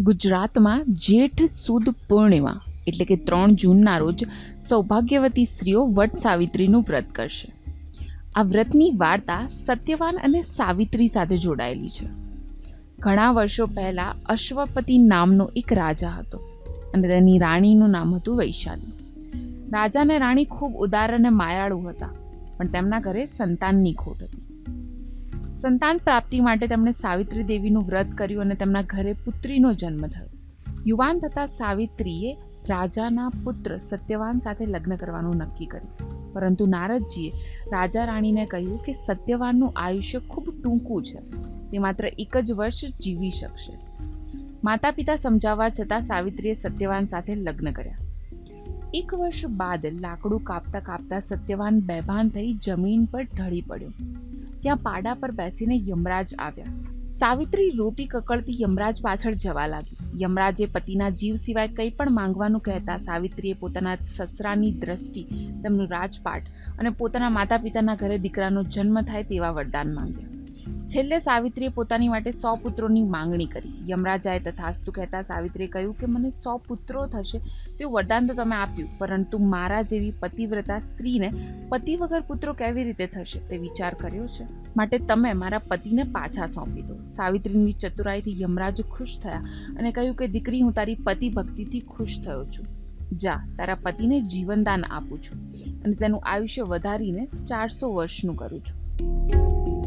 ગુજરાતમાં જેઠ સુદ પૂર્ણિમા, એટલે કે ત્રણ જૂનના રોજ સૌભાગ્યવતી સ્ત્રીઓ વટ સાવિત્રીનું વ્રત કરશે. આ વ્રતની વાર્તા સત્યવાન અને સાવિત્રી સાથે જોડાયેલી છે. ઘણા વર્ષો પહેલાં અશ્વપતિ નામનો એક રાજા હતો અને તેની રાણીનું નામ હતું વૈશાલી. રાજા અને રાણી ખૂબ ઉદાર અને માયાળુ હતા, પણ તેમના ઘરે સંતાનની ખોટ હતી. સંતાન પ્રાપ્તિ માટે તેમણે સાવિત્રી દેવીનું વ્રત કર્યું અને તેમના ઘરે પુત્રીનો જન્મ થયો. યુવાન થતાં સાવિત્રીએ રાજાના પુત્ર સત્યવાન સાથે લગ્ન કરવાનું નક્કી કર્યું. પરંતુ નારદજીએ રાજા રાણીને કહ્યું કે સત્યવાનનું આયુષ્ય ખૂબ ટૂંકું છે. તે માત્ર એક જ વર્ષ જીવી શકશે. માતા પિતા સમજાવવા છતાં સાવિત્રીએ સત્યવાન સાથે લગ્ન કર્યા. એક વર્ષ બાદ લાકડું કાપતા કાપતા સત્યવાન બેભાન થઈ જમીન પર ઢળી પડ્યો. ત્યાં પાડા પર બેસીને યમરાજ આવ્યા. સાવિત્રી રોતી કકળતી યમરાજ પાછળ જવા લાગી. યમરાજે પતિના જીવ સિવાય કંઈ પણ માંગવાનું કહેતા સાવિત્રીએ પોતાના સસરાની દ્રષ્ટિ, તેમનું રાજપાટ અને પોતાના માતા પિતાના ઘરે દીકરાનો જન્મ થાય તેવા વરદાન માંગ્યા. છેલ્લે સાવિત્રીએ પોતાની માટે સો પુત્રોની માંગણી કરી. યમરાજાએ તથાસ્તુ કહેતા સાવિત્રીએ કહ્યું કે મને સો પુત્રો થશે. તેવું વરદાન તો તમે આપ્યું, પરંતુ મારા જેવી પતિવ્રતા સ્ત્રીને પતિ વગર પુત્રો કેવી રીતે થશે તે વિચાર કર્યો છે. માટે તમે મારા પતિને પાછા સોંપી દો. સાવિત્રીની ચતુરાઈથી યમરાજ ખુશ થયા અને કહ્યું કે, દીકરી, હું તારી પતિ ભક્તિથી ખુશ થયો છું. જા, તારા પતિને જીવનદાન આપું છું અને તેનું આયુષ્ય વધારીને ચારસો વર્ષનું કરું છું.